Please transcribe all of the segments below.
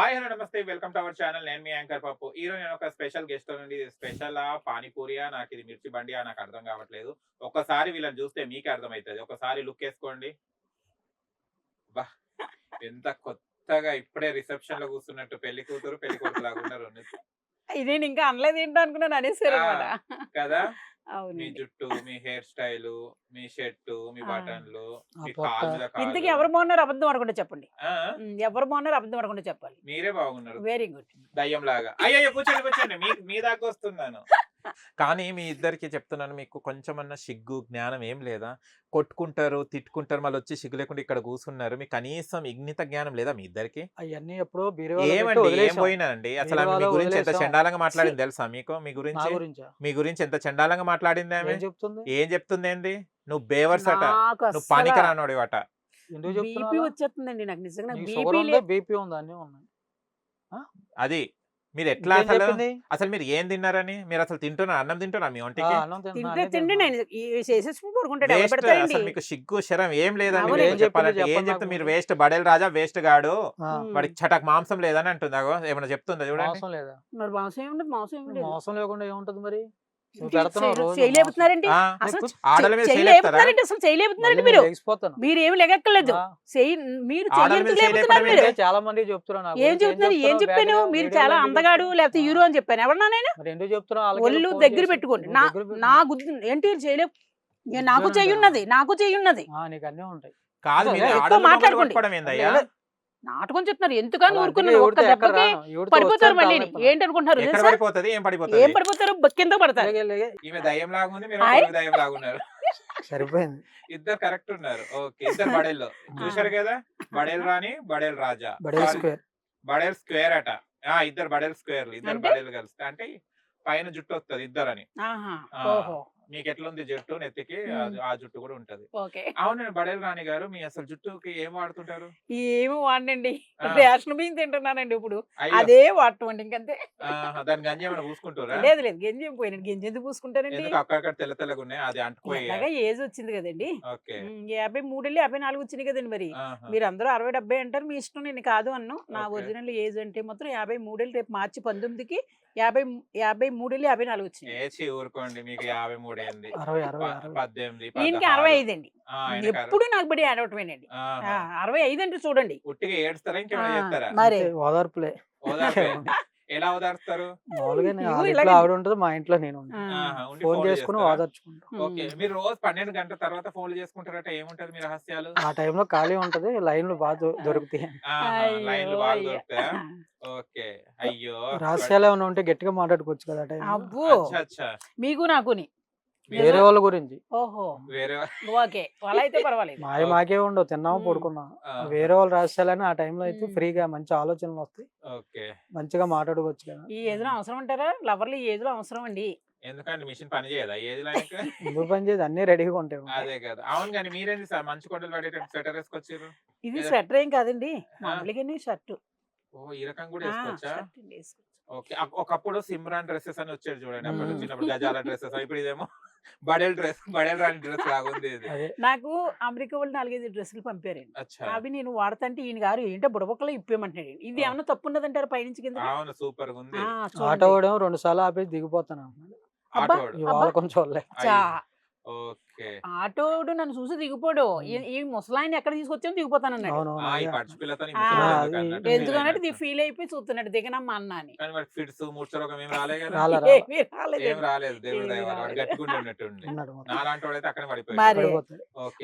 Hi hello నమస్తే. Welcome to our channel. నేను మీ యాంకర్ పప్పు. ఈ రోజు నేను ఒక స్పెషల్ గెస్ట్ నుండి స్పెషల్ పానీపూరియా నాకు ఇది మిర్చి బండియా నాకు అర్థం కావట్లేదు. ఒక్కసారి వీళ్ళని చూస్తే మీకే అర్థమవుతుంది ఒకసారి లుక్ వేసుకోండి. బా ఎంత కొత్తగా ఇప్పుడే రిసెప్షన్లో కూర్చున్నట్టు పెళ్ళి కూతురు పెళ్ళి కొడుకు లాగా ఉన్నారు. ఇది నేను ఇంకా అనలేదు ఏంటో అనుకున్నాను అనేసారు అనమాట కదా? మీ జుట్టు మీ హెయిర్ స్టైల్ మీ షర్ట్ మీ. బటన్లు మీ. ఇంతకీ ఎవరు బాగున్నారు? అబద్ధం ఆడకుండా చెప్పండి. ఎవరు బాగున్నారు? అబద్ధం ఆడకుండా చెప్పాలి. మీరే బాగున్నారు. Very good. దయ్యం లాగా అయ్యో కూర్చోండి కూర్చోండి. మీ మీ దాకా వస్తున్నాను. కానీ మీ ఇద్దరికి చెప్తున్నాను మీకు కొంచెమన్నా సిగ్గు జ్ఞానం ఏం లేదా? కొట్టుకుంటారు తిట్టుకుంటారు మళ్ళీ వచ్చి సిగ్గు లేకుండా ఇక్కడ కూర్చున్నారు మీకు కనీసం ఇగ్నిత జ్ఞానం లేదా మీ ఇద్దరికి? అవన్నీ ఎప్పుడో ఏమండి? ఏం. పోయినానండి అసలు మీ గురించి ఎంత. చండాలంగా మాట్లాడింది తెలుసా మీకు? మీ గురించి? మీ గురించి ఎంత చండాలంగా మాట్లాడింది ఆమె? ఏం చెప్తుంది? ఏం చెప్తుంది ఏంది నువ్వు బేవర్స్ అట. నువ్వు పనికి రానోడి అట. బీపీ చెప్తున్నా వచ్చేస్తుందండి నాకు నిజంగా నీకు బీపీ ఉందా? బీపీ ఉందా? అన్ని ఉన్నాయి. అది మీరు ఎట్లా అసలు? అసలు మీరు ఏం తిన్నారని? మీరు అసలు తింటున్నారు? అన్నం తింటున్నారు మీ ఆ, ఒంటికి? అన్నం తింటున్నా, తింటే అన్నీ తిండి తింటున్నా. నేను పడుకుంటాడు పెడతారండి అసలు మీకు సిగ్గు శరం ఏం మీరు ఏం చెప్పాలంటే. ఏం చెప్తే. మీరు వేస్ట్ బడేల్ రాజా వేస్ట్ గాడు. వాడికి చటక్ మాంసం లేదని అంటుంది? ఏమైనా చెప్తుందా చూడండి. మోసం లేదా? మరి మాంసం ఏముండదు మాంసం ఏముండదు. మోసం లేకుండా ఏముంటది మరి? చేయలేపుతున్నారండి అసలు చేయలేపుతున్నారండి అసలు చేయలేపుతున్నారండి మీరు. మీరు ఏమి లెగక్కర్లేదు మీరు? చాలా మంది చెప్తున్నారు నాకు. ఏం చెప్తున్నారు? ఏం చెప్పాను? మీరు చాలా అందగాడు లేకపోతే హీరో అని చెప్పాను. ఎవరన్నా నేను? ఒళ్ళు దగ్గర పెట్టుకోండి. నా. నా గుద్దు ఏంటి చేయలేవు నేను నాకు ఉద్యోగం చెయ్యున్నది నాకు చెయ్యున్నది కాదు మాట్లాడుకోండి. నాటకం చెప్తున్నారు. ఎందుకని ఒక్క దెబ్బకి ఎవరితో పడిపోతారు మళ్ళీ ఎక్కడ తెలుసా? పడిపోతుంది? ఏం ఏం పడిపోతుంది పడిపోతారు కింద పడతారు. ఈమె దయ్యం లాగా ఉంది మీరు దయ్యం లాగా ఉన్నారు సరిపోయింది. ఇద్దరు కరెక్ట్ ఉన్నారు. ఓకే ఇద్దరు బడేల్లో చూశారు కదా? బడేల్ రాణి బడేల్ రాజా. బడే Sorry, స్క్వేర్. బడేల్ స్క్వేర్ అట. ఆ ఇద్దరు బడేల్ స్క్వేర్లు. ఇద్దరు? బడేలు కలిస్తే అంటే పైన జుట్టు వస్తుంది ఇద్దరని. ఆహా. ఆ, ఓహో. మీకు ఎట్లుంది జుట్టు నెత్తికి ఆ- జుట్టు కూడా ఉంటది. అవునండి బడేల్ రాణి గారు మీ అసలు జుట్టుకి ఏం వాడుతుంటారు? ఏమి వాడండి. రేషన్ బియ్యం తింటున్నానండి ఇప్పుడు. అదే వాడటం ఇంకంతే. దాని గంజి ఏమైనా పూసుకుంటారా? లేదు లేదు. గెంజి ఏం పోయినండి. గెంజి ఎందుకు పూసుకుంటానండి? అక్కడక్కడ తెల్ల తెల్లగా ఉన్నాయి? అది అంటుకోయి ఏజ్ వచ్చింది కదండి. యాభై మూడేళ్ళు యాభై నాలుగు వచ్చినాయి కదండి మరి. మీరు అందరూ అరవై డెబ్బై అంటారు మీ ఇష్టం నేను కాదు అన్ను. నా. ఒరిజినల్ ఏజ్ అంటే మాత్రం యాభై మూడేళ్ళు రేపు మార్చి పంతొమ్మిదికి యాభై యాభై మూడేళ్ళు యాభై నాలుగు ఏచి ఊరుకోండి మీకు యాభై మూడు ఏంది పద్దెనిమిది ఈయనకి. అరవై ఐదు అండి. ఎప్పుడు నాకు బడి. ఆ, అరవై ఐదు అంటే చూడండి. ఉట్టిగా ఏడుస్తారా? ఇంకేమైనా చేస్తారా? మరి. ఓదార్పులే. ఓదార్పు. ఎలా ఓదార్స్తారు? మామూలుగా ఆవిడ ఉంటుంది మా ఇంట్లో నేను ఫోన్ చేసుకుని చేస్తారా? ఓదార్చుకుంటాం. ఓకే మీరు రోజు పన్నెండు గంటల తర్వాత ఫోన్లు చేసుకుంటారట ఏముంటది మీ రహస్యాలు? ఆ టైంలో ఖాళీ ఉంటది లైన్లు బాగా దొరుకుతాయి. లైన్లు బాగా. దొరుకుతాయా? ఓకే అయ్యో రహస్యాలు ఏమైనా ఉంటే గట్టిగా మాట్లాడుకోవచ్చు కదా అబ్బో! అచ్చా అచ్చా. మీకు నాకుని. వేరే వాళ్ళ గురించి. ఓహో. వేరే ఓకే అలా అయితే పర్వాలేదు. మాయ మాకే ఉండవు తిన్నాము. పడుకున్నాం వేరే వాళ్ళు రహస్యాలని ఆ టైంలో అయితే. ఫ్రీగా మంచి ఆలోచనలు వస్తాయి. ఓకే. మంచిగా మాట్లాడుకోవచ్చు కదా. ఈ ఏజ్లో అవసరం అంటారా? లవర్లు ఈ ఏజ్లో అవసరం అండి. ఎందుకంటే మిషన్ పని చేయదా లైక్ అన్ని రెడీగా ఉంటాయి. అదే కదా. అవును కానీ మీరేంది సార్? మంచి కొండలు పడేటట్టు స్వెటర్ వేసుకొచ్చారు? ఇది స్వెటర్ ఏం కాదండి. మామూలుగానే షర్ట్. ఓ ఈ రకం కూడా వేసుకోవచ్చా? ఓకే. ఒకప్పుడు సిమ్రాన్ డ్రెస్సెస్ అని వచ్చేది చూడండి. అప్పుడు గజాల డ్రెస్సెస్ ఇప్పుడు ఇదేమో బడేల్ డ్రెస్ బడేల్ రాని డ్రెస్ లాగుంది ఇది. అదే. నాకు అమెరికా వాళ్ళు నాలుగైదు డ్రెస్సులు పంపారండి. అవి నేను వాడతంటే ఈయన గారు ఏంటో బుడబొక్కలో ఇప్పేమంటున్నాడు ఇది. ఏమన్నా తప్పు ఉన్నదంటారు పైనుంచి కింద అవును సూపర్గా ఉంది ఆటో రెండు సార్లు ఆపేసి దిగిపోతాను. కొంచెం వాళ్ళే. ఓకే. ఆటోడు నన్ను చూసి దిగిపోడు. ఈ- ముసలాయన ఎక్కడ తీసుకొచ్చామో దిగిపోతాను అన్నాడు. అవును ఆ ఈ అదే. పచ్చి పిల్లతో ఆ, అది- ఎందుకన్నట్టు ఫీల్ అయిపోయి చూస్తున్నాడు. దిగనమ్మా అన్న అని. కానీ మరి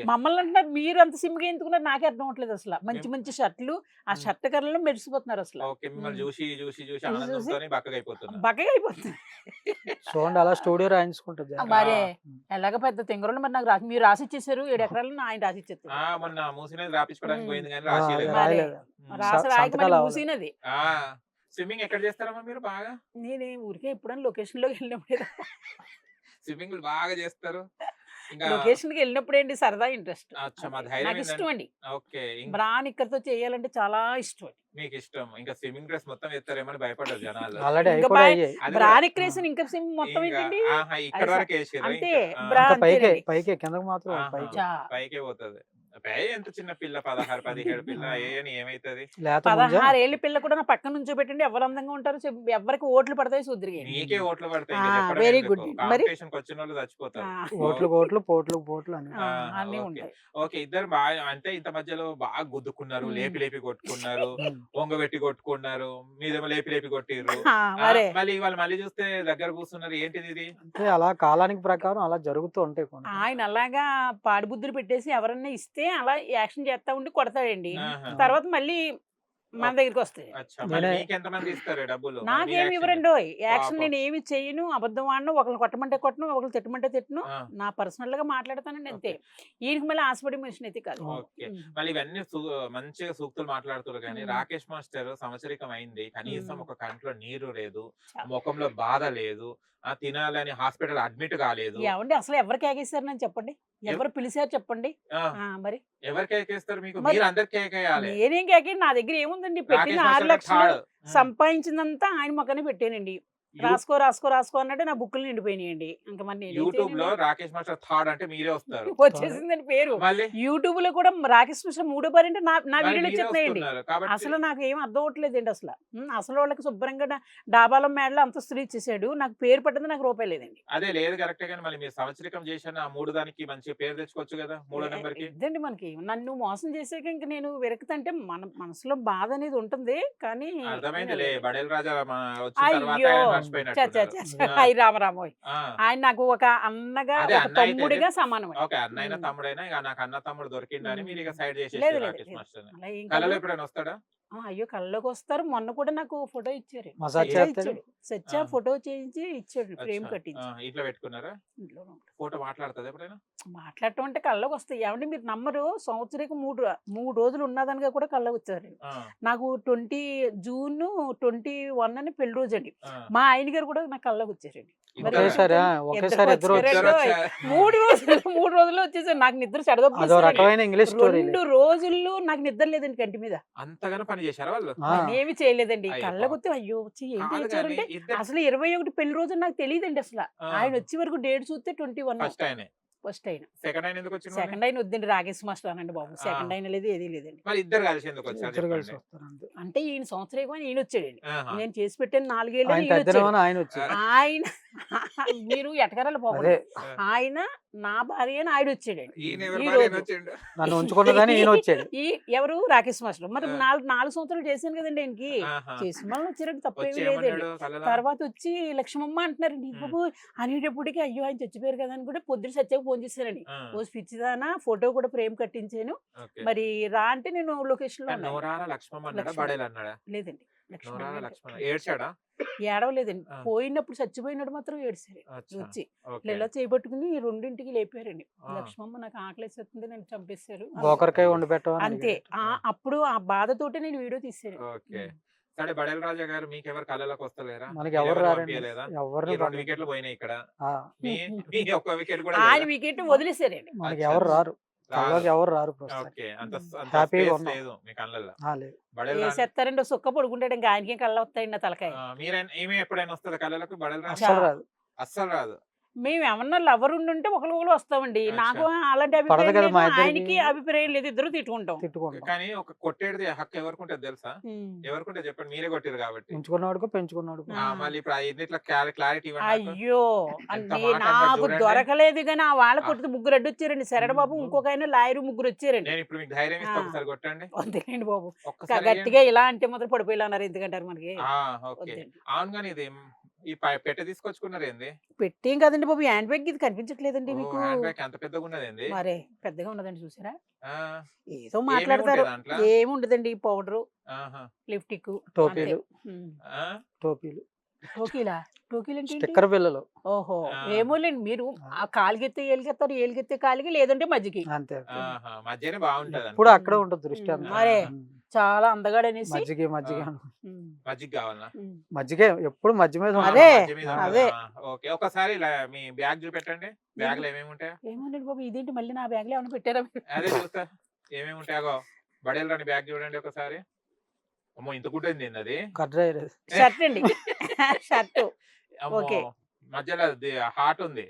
మమ్మల్ని అంటున్నారు మీరు అంత సిమ్గా ఎందుకున్నారు? నాకే అర్థం అవట్లేదు అసలు. మంచి? మంచి షర్ట్లు ఆ. షర్ట్ కర్రలో మెరిసిపోతున్నారు అసలు. ఓకే. మిమ్మల్ని మ్. చూసి చూసి చూసి బక్కగా అయిపోతుంది చూడండి అలా స్టూడియో రాయించుకుంటుంది మరే ఎలాగ పెద్ద తెంగరోళ్ళు మరి నాకు రాసి మీరు రాసి ఇచ్చేసారు ఏడు ఎకరాలు ఆయన రాసి ఇచ్చేస్తారు ఆ మొన్న మూసినది రాపించుకోవడానికి. పోయింది కానీ రాసి. మూసినది. స్విమ్మింగ్ ఎక్కడ చేస్తారమ్మా మీరు బాగా? నేనే ఊరికే ఎప్పుడైనా లొకేషన్లోకి వెళ్ళినప్పుడు స్విమ్మింగ్ బాగా చేస్తారు. లొకేషన్కి వెళ్ళినప్పుడు ఏంటి సరదా ఇంట్రెస్ట్. అచ్చా, మా ధైర్యం నాకు ఇష్టం అండి ఓకే. ఇంకా బ్రా నిక్కర్తో చేయాలంటే చాలా ఇష్టం అండి మీకు ఇష్టం. ఇంకా స్విమ్మింగ్ డ్రెస్ మొత్తం ఎత్తారేమో భయపడ్డారు జనాలు. ఆల్రెడీ ఇంకా అయిపోయి బాయ్- అయ్యాయి. అది బ్రా కూడా- నిక్కరేసిన ఇంకా సిమ్ మొత్తం ఇంకా, ఏంటండి? ఇక్కడ వరకు అంతే. ఇంకా, ఆ, బ్రా ఇంకా పైకే కిందకు మాత్రం. పైకి పోతుంది. ఎంత చిన్న పిల్ల పదహారు పదిహేడు పిల్ల ఏ అని ఏమైతది పదహారు ఏళ్ళ పిల్ల కూడా నా పక్కన నుంచో పెట్టండి ఎవరు అందంగా ఉంటారు చెప్- ఎవరికి ఓట్లు పడతాయి చూద్దరు నీకే ఓట్లు పడతాయి. మరి? కాంపిటీషన్ వచ్చిన వాళ్ళు చచ్చిపోతారు ఓట్లు కోట్లు పోట్లు పోట్లు అన్ని. ఉంటాయి. ఓకే ఇద్దరు బాగా అంటే ఇంత మధ్యలో బాగా గుద్దుకున్నారు. లేపి లేపి కొట్టుకున్నారు. వంగబెట్టి కొట్టుకున్నారు మీదేమో లేపి లేపి కొట్టిర్రు. మళ్ళీ వాళ్ళు మళ్ళీ చూస్తే దగ్గర కూర్చున్నారు ఏంటిది ఇది? అంటే అలా కాలానికి ప్రకారం అలా జరుగుతూ ఉంటాయి ఆయన అలాగా పాడిబుద్ధులు పెట్టేసి ఎవరన్నా ఇస్తే అలా యాక్షన్ చేస్తా ఉండి కొడతాడండి. తర్వాత మళ్ళీ మన దగ్గరికి వస్తాయి నాకేమి యాక్షన్? ఇవ్వరండి యాక్షన్. నేను ఏమి చెయ్యను అబద్ధం ఆడను. ఒకరిని కొట్టమంటే కొట్టను. ఒకరిని తిట్టమంటే తిట్టను. నా పర్సనల్గా మాట్లాడతానండి అంతే. ఈయనకి మళ్ళీ ఆశపడి మనిషిని అయితే కాదు. మళ్ళీ ఇవన్నీ మంచిగా సూక్తులు మాట్లాడుతున్నారు కానీ. రాకేష్ మాస్టర్ సంవత్సరికం అయింది. కనీసం. ఒక కంట్లో నీరు లేదు. ముఖంలో బాధ లేదు. తినాలని హాస్పిటల్ అడ్మిట్ కాలేదు. ఏమండి? అసలు ఎవరికి ఆగేశారు నన్ను చెప్పండి? ఎవరు పిలిచారు చెప్పండి? మరి. ఎవరు కేకేస్తారు మీకు? మరి- కేకేయాలి. నేనేం కాకి నా దగ్గర ఏముందండి? పెట్టిన ఆరు లక్షలు. సంపాదించిందంతా ఆయన మొక్కనే పెట్టానండి. రాసుకో రాసుకో రాసుకో అన్నట్టు నా బుక్కులు నిండిపోయినాయండి. ఇంకా మరి యూట్యూబ్లో? రాకేష్ మాస్టర్ థర్డ్ అంటే మీరే వస్తారు. వచ్చేసిందండి పేరు. యూట్యూబ్లో కూడా రాకేష్ మిశ్రా మూడో పారి అంటే నా వీడియోలు వచ్చేస్తున్నాయండి అసలు నాకు ఏం అర్థం అవట్లేదండి అసలు. అసలు వాళ్ళకి శుభ్రంగా డాబాలం మేడలో అంతస్తులు ఇచ్చేసాడు. నాకు పేరు పట్టింది నాకు రూపాయి లేదండి. అదే లేదు కరెక్టే కానీ మళ్ళీ మీరు సంవత్సరికం చేసిన ఆ మూడు దానికి మంచి పేరు తెచ్చుకోవచ్చు కదా మూడో నెంబర్కి ఇదండి మనకి. నన్ను మోసం చేసాక ఇంక నేను విరక్తంటే మన మనసులో బాధ అనేది ఉంటుంది. కానీ అర్థమైందిలే. బడేల్ రాజా అయ్యో! అయ్య రామరామోయ్. ఆయన నాకు ఒక అన్నగా ఒక తమ్ముడిగా సమానం ఓకే అన్నైనా ఉమ్. తమ్ముడైనా ఇక నాకు అన్న తమ్ముడు దొరికిందని మీరు ఇక. సైడ్ ఏం కళలో. ఎప్పుడైనా వస్తాడా? అయ్యో! కళ్ళలోకి వస్తారు మొన్న కూడా నాకు ఫోటో ఇచ్చారు. ఆ. ఫోటో చేయించి ఇచ్చాడు. ఫ్రేమ్. కట్టించి ఆ, ఇంట్లో పెట్టుకున్నారా? ఇంట్లో ఉంటాడు. ఫోటో మాట్లాడుతుంది ఎప్పుడైనా? మాట్లాడటం అంటే కళ్ళకి వస్తాయి ఏమంటే మీరు నమ్మరు. సంవత్సరానికి మూడు మూడు రోజులు ఉన్నదనగా కూడా కళ్ళకి వచ్చారు నాకు ట్వంటీ జూన్ ట్వంటీ వన్ అని పెళ్ళి రోజు అండి. మా ఆయన గారు కూడా నాకు కళ్ళకి వచ్చారండి వచ్చారు. మూడు రోజులు మూడు రోజులు వచ్చేసారు. నాకు నిద్ర స్టోరీ రెండు రోజుల్లో నాకు నిద్ర లేదండి కంటి మీద. అంతగానో పని చేశారా వాళ్ళు? ఏమి చేయలేదండి. పాపం. వస్తే అయ్యో వచ్చి ఏంటి ఇద్దరు అసలు ఇరవై ఒకటి పెళ్ళి రోజు నాకు తెలియదండి అసలు. ఆయన వచ్చే వరకు డేట్ చూస్తే ట్వంటీ వన్ ఫస్ట్ ఆయన? ఫస్ట్ అయిన సెకండ్ ఆయన ఎందుకు వచ్చింది సెకండ్ అయిన వద్దండి రాకేష్ మాస్టర్ అనండి బాబు. సెకండ్ అయిన లేదు ఏది లేదండి. మరి ఇద్దరు కలిసి ఎందుకు వచ్చారు అంటే ఈయన సంవత్సరం ఈయన వచ్చాడండి. నేను చేసి పెట్టాను నాలుగేళ్ళు ఆయన ఆయన మీరు ఎటకరాలు పోకూడదు ఆయన నా భార్య అని ఆయన. వచ్చిండు? నన్ను ఉంచుకున్నదని ఈయన వచ్చాడు ఈ ఎవరు? రాకేష్ మాస్టర్. మరి. నాలుగు నాలుగు సంవత్సరాలు చేశాను కదండి ఆయనకి. చేసిన వాళ్ళు వచ్చారండి వచ్చి తప్పేమీ లేదండి? తర్వాత వచ్చి లక్ష్మమ్మ అంటున్నారండి ఉమ్. బాబు అనేటప్పటికి అయ్యో ఆయన చచ్చిపోయారు కదా అని కూడా పొద్దున సత్యాకు ఫోన్ చేశారండి. ఆ, ఓ పిచ్చిదానా ఫోటో కూడా ఫ్రేమ్ కట్టించాను. మరి రా అంటే నేను లొకేషన్లో లేదండి. లక్ష్మణ్ ఏడ్చాడా? ఏడవలేదండి. పోయినప్పుడు చచ్చిపోయినప్పుడు మాత్రం ఏడిసారు వచ్చి. ఇలా చేయబట్టుకుని రెండింటికి లేపారండి. లక్ష్మమ్మ నాకు ఆకలేస్తుంది నేను చంపేశారు. అంతే. అప్పుడు ఆ బాధతోటే నేను వీడియో తీసాను ఓకే. సరే బడేల రాజా గారు మీకు ఎవరు కళ్ళలోకి వస్తలేరా? మనకి ఈ రెండు వికెట్లు పోయినాయి ఇక్కడ. ఆ, మీ మీ ఒక్క వికెట్ కూడా ఆయన? వికెట్ వదిలేసారండి మనకి. ఎవరు రారు. కళ్ళలోకి ఎవరు రారు హ్యాపీగా. లేదు మీ కళ్ళల్లో. సుక్క పడుకుంటాడు ఇంకా ఆయనకి కళ్ళ వస్తాయండి తలకాయ. ఆ, మీరైనా ఈమె ఎప్పుడైనా వస్తుందా కళ్ళలకు? బడేల రాదు. అస్సలు రాదు. మేము ఏమన్నా లవర్ ఉండుంటే ఒకరు ఒకరు వస్తామండి. నాకు అలాంటి అభిప్రాయం లేదు. ఆయనకి అభిప్రాయం లేదు ఇద్దరు తిట్టుకుంటాం తిట్టుకుంటాం కానీ ఒక కొట్టేది హక్కు ఎవరికి ఉంటుంది తెలుసా. ఎవరికి చెప్పండి మీరే కొట్టారు కాబట్టి పెంచుకున్నాడు మళ్ళీ ఇన్నిట్లో క్లారిటీ. అయ్యో అంటే నాకు. దొరకలేదు కానీ ఆ వాళ్ళ ఆ. కొట్టి ముగ్గురు అడ్డు వచ్చారండి శరణ బాబు. ఇంకొక ఆయన లాయరు ముగ్గురు వచ్చారండి నేను ఇప్పుడు మీకు ధైర్యం ఇస్తా ఆ. ఒకసారి కొట్టండి వద్దులేండి బాబు ఒక్కసారి గట్టిగా ఇలా అంటే మాత్రం పడిపోయేలా అన్నారు ఎందుకంటారు మనకి అవును కానీ ఇది ఈ పెట్టె తీసుకొచ్చుకున్నారు ఏంది పెట్టేం కదండి బాబు హ్యాండ్ బ్యాగ్ ఇది కనిపించట్లేదండి మీకు. హ్యాండ్ బ్యాగ్ ఎంత పెద్దగా ఉన్నది ఏంది మరే పెద్దగా ఉన్నదండి చూసారా? ఏదో మాట్లాడతారు? ఏముండదండి పౌడర్? ఆహా. లిప్టిక్ టోపీలు. ఆ? టోపీలు. టోకీలా టోకీలు? స్టిక్కర్ పిల్లలు ఓహో. ఏమోలేండి మీరు ఆ. కాలిగెత్తే ఏలిగెత్తారు ఏలిగెత్తే కాలికి లేదంటే మజ్జికి అంతే ఆహా. మధ్యనే బాగుంటది ఇప్పుడు అక్కడే ఉంటుంది దృష్టి మరే. చాలా అందగాడనేసి మజ్జిగ మజ్జిగ మజ్జిగ కావాలనా? ఉమ్. మజ్జిగ ఎప్పుడు మధ్య మీద. అదే, అదే. ఓకే. ఒకసారి ఇలా మీ బ్యాగ్ చూపెట్టండి. బ్యాగ్లో ఏమేమి ఉంటాయా? ఏమోనండి బాబు ఇదేంటి మళ్ళీ నా బ్యాగ్లో ఏమైనా పెట్టారా? అదే చూస్తా. ఏమేమి ఉంటాయో బడేలు రాని బ్యాగ్ చూడండి ఒకసారి. అమ్మో ఇంత గుడ్డైంది ఏంది అది? షర్ట్ అండి. షర్ట్. అమ్మో ఓకే. మధ్యలో హార్ట్ ఉంది.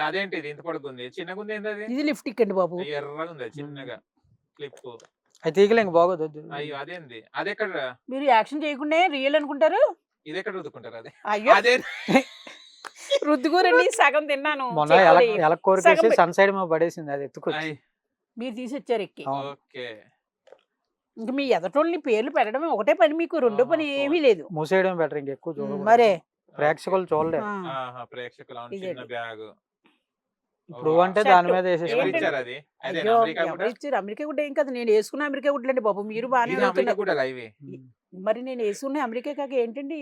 అదేంటిది ఇంత పొడుగుంది. చిన్నగా ఉంది ఏంది అది? ఇది లిఫ్ట్ అండి బాబు. ఎర్రగా ఉంది చిన్నగా. క్లిప్ అయితే తీగలు ఇంక బాగోదు వద్దు. అయ్యో అదేంది అది ఎక్కడ? మీరు యాక్షన్ చేయకుండా రియల్ అనుకుంటారు? ఇది ఎక్కడ రుద్దుకుంటారు అది? అయ్యో. అదే రుద్దుకూరండి సగం తిన్నాను. మొన్న ఎలక్ కోరికేసి సగం సన్ సైడ్ మా పడేసింది అది ఎత్తుకొచ్చి. మీరు తీసిచ్చారు ఎక్కి. అవును. ఓకే. ఇంక మీ ఎదటోళ్ళని పేర్లు పెట్టడమే ఒకటే పని మీకు రెండో పని ఆహా, ఏమీ లేదు. మూసేయడం బెటర్ ఇంక ఎక్కువ ఉమ్, చూడకూడదు. మరే. ప్రేక్షకులు చూడలేదు ఆ, ఆహా, ప్రేక్షకులు అవును, బ్యాగ్. ఇప్పుడు అంటే. దాని మీద ఇచ్చారు అది? అదే అయ్యో అమెరికా గుడ్డ ఏం కదా. నేను వేసుకున్న అమెరికా గుడ్లండి బాబు మీరు బాగానే ఇది అమెరికా అడుగుతున్నారు కూడా లైవ్ మరి నేను వేసుకున్న అమెరికా కాక ఏంటండి?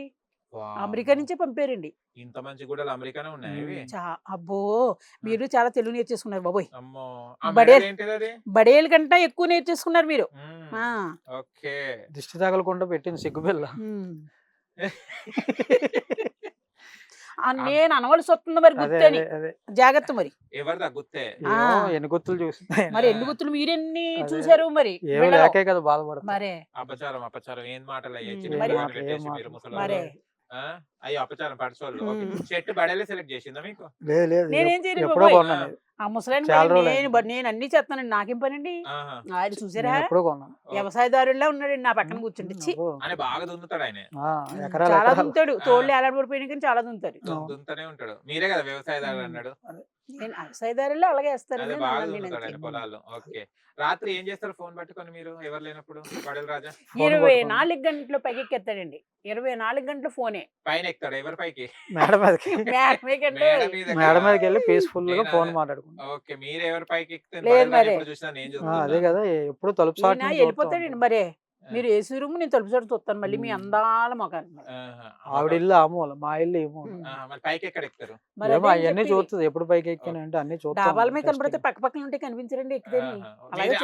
అమెరికా నుంచే పంపారండి. ఇంత మంచి కూడా అమెరికానే ఉన్నాయి అబ్బో! మీరు చాలా తెలుగు నేర్చేసుకున్నారు బాబోయ్. అమ్మో! ఆ బడే- మెడల్ ఏంటిది అది? బడేళ్ళ కంటే ఎక్కువ నేర్చేసుకున్నారు మీరు. మ్మ్. ఆ, ఓకే. దిష్టి తగలకుండా పెట్టింది. ఆ, నేను అనవలసి వస్తుంది మరి గుర్తని జాగ్రత్త మరి. ఏమో ఎన్ని గుర్తులు చూసి మరి ఎన్ని గుర్తులు మీరెన్ని. చూసారు మరి. లేకే కదా బాధపడతా. మరే. అపచారం అపచారం. ఏం మాటలు అయ్యాయి మరి- అయ్యో! అపచారం పరచోళ్ళు. చెట్టు బడేలే సెలెక్ట్ చేసిందా మీకు? లేదు లేదు. నేనేం చేయలేదు ఎప్పుడో. కొన్నాను. ఆ ముసలాయన చాలా పని రోజులు నేను అన్ని చేస్తానండి నాకేం పనండి. ఆయన చూసారా? నేను ఎప్పుడో కొన్నాను. వ్యవసాయదారులా ఉన్నాడండి నా పక్కన కూర్చుంటే. చి అబ్బో. అని బాగా దున్నుతాడు ఆయన. ఆ, ఎకరాలు చాలా ఆ. తోళ్ళు ఏలాడబడిపోయినా కానీ చాలా దుంతాడు దున్- దున్నుతూనే ఉంటాడు. మీరే కదా. అన్నాడు. నేను వ్యవసాయదారుల్లో అలాగే వేస్తానండి అదే నా బాగా వల్ల నేను దున్నుతాడు ఆయన అంతే. పొలాలు ఓకే. రాత్రి ఏం చేస్తారు ఫోన్ పట్టుకొని మీరు? ఎవరు లేనప్పుడు? ఇరవై. నాలుగు గంటలు పైకెత్తాడండి ఇరవై నాలుగు గంటలు ఫోనే. పైన ఎక్కుతాడు ఎవరి పైకి మేడ మీదకి మేడ మీకంటే మేడ మీదకా? మేడ మీదకి వెళ్ళి పీస్ఫుల్గా నేనా? ఫోన్ మాట్లాడుకుంటాం ఓకే మీరు ఎవరి పైకి ఎక్కితే లేదు పడేలు రాజా మరి. ఎప్పుడు చూసినా నేను ఆ, చూస్తున్నా అదే కదా ఎప్పుడు తలుపు సాటు వెళ్ళిపోతాడండి. మరే మీరు ఏసీ రూమ్ నేను తలుపు చోటు చూస్తాను మళ్ళీ మీ. అందాల మొఖాన్ని ఆహా. ఆవిడ ఇల్లు ఆ మూల మా ఇల్లు ఈ మూల పైకి ఎక్కడ ఎక్కుతారు ఏమో అదే అవన్నీ. చూస్తుంది ఎప్పుడు పైకి ఎక్కాను అంటే అన్ని చూస్తా డాబాల ఉంటాను మీద కనబడితే. పక్క పక్కన ఉంటే కనిపించరండి. అలాగే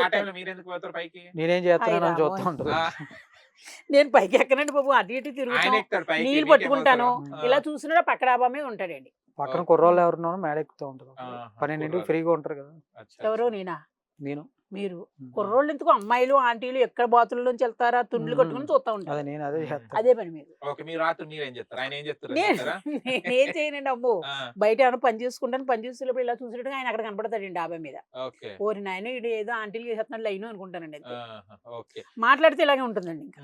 పైకి నేనేం హాయ్ చూస్తూ. ఉంటాను నేను పైకి ఎక్కనండి బాబు అటు ఇటు తిరుగుతాను నీళ్ళు పట్టుకుంటాను. ఇలా చూసినా పక్క డాబా మీద ఉంటాడండి పక్కన. కుర్రోళ్ళు ఎవరున్నారో మేడ ఎక్కుతూ ఉంటారు పన్నెండింటికి. ఫ్రీగా ఉంటారు కదా ఎవరో. నేనా నేను మీరు. కుర్రోళ్ళు ఎందుకు అమ్మాయిలు ఆంటీలు ఎక్కడ బాతుల్లోంచి వెళ్తారా? తుండ్లు కట్టుకుని చూస్తా అదే ఉంటారు నేను అదే అదే. పని మీరు. ఓకే మీరు రాత్రి మీరు ఏం చేస్తారు? ఆయన ఏం చేస్తారు? నేను చెప్తారా? నేనేం చేయనండి అమ్మో. బయట ఏమైనా పని చేసుకుంటాను పని చేసేటప్పుడు ఇలా చూసినట్టుగా ఆయన అక్కడ కనపడతాడండి డాబా మీద. ఓరి నాయన ఇడు ఏదో ఆంటీలు చేస్తున్నాడు లైన్ అనుకుంటానండి మాట్లాడితే ఇలాగే ఉంటుందండి ఇంకా.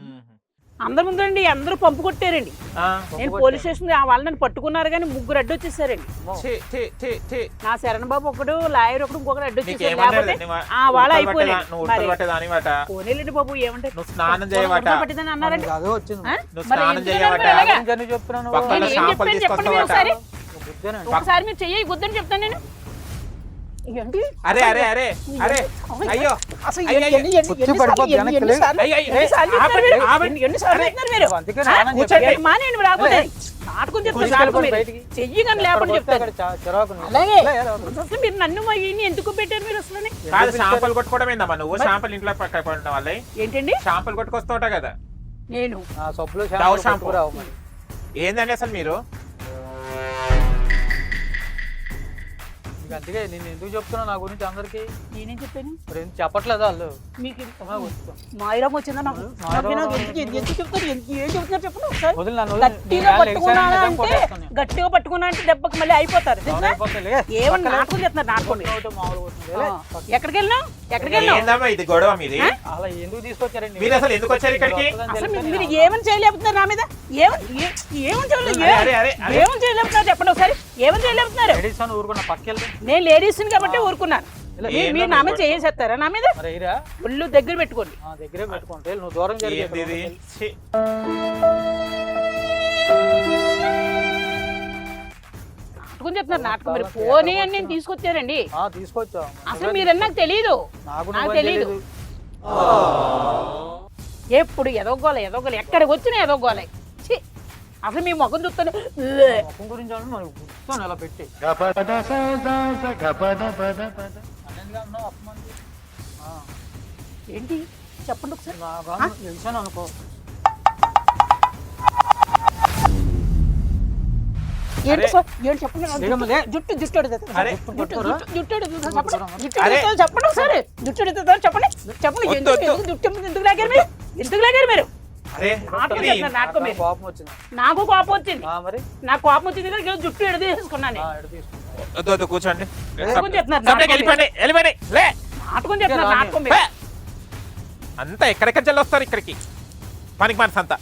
అందరి ముందండి అందరూ పంపు కొట్టారండి. ఆ, నేను పోలీస్ స్టేషన్ వాళ్ళు నన్ను పట్టుకున్నారు కానీ ముగ్గురు అడ్డు వచ్చేసారండి. ఛీ, ఛీ, ఛీ, ఛీ. నా శరణ్ బాబు ఒకడు లాయర్ ఒకడు ఇంకొకరు అడ్డు వచ్చేసారు. లేకపోతే వాళ్ళ పోనీలేండి బాబు ఏమంటే నువ్వు స్నానం చేయవట. పట్టిందని అన్నారండి. చెప్తున్నాను. ఒకసారి మీరు చెయ్యి గుద్దని చెప్తాను నేను. అరే అరే అరే అరే అయ్యో అసలు చెప్తారు. మీరు? నాన్న ఎందుకు పెట్టారు మీరు అసలు కాదు షాంపూలు కొట్టుకోవడం ఏందమ్మా నువ్వు? షాంపూలు ఇంట్లో పక్క పడిన వాళ్ళే ఏంటండి? షాంపూలు కొట్టుకొస్తావుట కదా. నేను. సబ్బులు షాంపూ. ఏందండి అసలు మీరు? నీకు అందుకే నేను ఎందుకు చెప్తున్నా నా గురించి అందరికి నేనేం చెప్పాను ఎందుకు చెప్పట్లేదు వాళ్ళు మీకు. మాయిరం వచ్చిందా నాకు ఎందుకు ఎందుకు చెప్తారు ఎందుకు ఏం చెప్తున్నారు చెప్పండి ఒకసారి వదిలి నన్ను వదిలి. గట్టిగా నేను వేళ పట్టుకున్నానా ఎగ్జామ్ అంటే కొట్టేస్తాను. గట్టిగా పట్టుకున్నా అంటే దెబ్బకి మళ్ళీ అయిపోతారు తెలుసా? ఏమన్నా. నాటకం చేస్తున్నారు నాటకం. ఒకటి మామూలుగా వస్తుంది. లే. ఆ. ఎక్కడికి వెళ్ళినా ఎక్కడికి వెళ్ళినా ఏందమ్మా ఇది గొడవ మీది అలా ఎందుకు తీసుకొచ్చారండి మీరు అసలు ఎందుకు వచ్చారు ఇక్కడికి అసలు మీరు- మీరు ఏమని చేయలేకపోతున్నారు నా మీద ఏమని ఏ- ఏమని చేయలేదు అరే, అరే, అరే, అరే. ఏమని చేయలేకపోతున్నారు చెప్పండి ఒకసారి ఏమని చేయలేకపోతున్నారు ఎడిసన్ ఊరుకున్న పక్కెళ్తే నేను లేడీస్ కాబట్టి ఊరుకున్నాను. మీరు- మీరు నా మీద చేసేస్తారా? నా మీద? ఒళ్ళు దగ్గర పెట్టుకోండి. ఆ దగ్గరే పెట్టుకుంటే నువ్వు దూరం జరిగి ఏంది ఇది? ఛీ. నాటకం చెప్తున్నారు నాటకం. మీరు పోనీ అని నేను తీసుకొచ్చారండి ఆ తీసుకొచ్చా అసలు మీరని నాకు తెలియదు నాకు. తెలీదు. ఎప్పుడు ఎదగోలే ఎదగోలే ఎక్కడికి వచ్చినా ఎదగోలే అసలు మీ ముఖం చూస్తాను ముఖం గురించి అంటే మరి కూర్చొని అలా పెట్టి? ఏంటి? చెప్పండి ఒకసారి. తెలిసాను అనుకో. ఏంటి చెప్పండి? జుట్టు-. జుట్టు. అరే. జుట్టు? జుట్టు- ఎడుతుంది. చెప్పండి? జుట్టు. చెప్పండి ఒకసారి. జుట్టు ఎడుతుందా? చెప్పండి. చెప్పండి. ఎందుకు ఎందుకు లాగారు మీరు? ఎందుకు లాగారు మీరు? నాకు కోపం వచ్చింది. నాకు కోపం వచ్చింది. ఆ, మరి? నాకు కోపం వచ్చింది కదా ఈరోజు జుట్టు. ఎడ వద్దు కూర్చోండి. నాటకం చెప్తున్నారు, నాటకం చెప్తున్నారు. నాటకం. అంతా ఎక్కడెక్కడ వస్తారు ఇక్కడికి? పనికి మనసు అంతా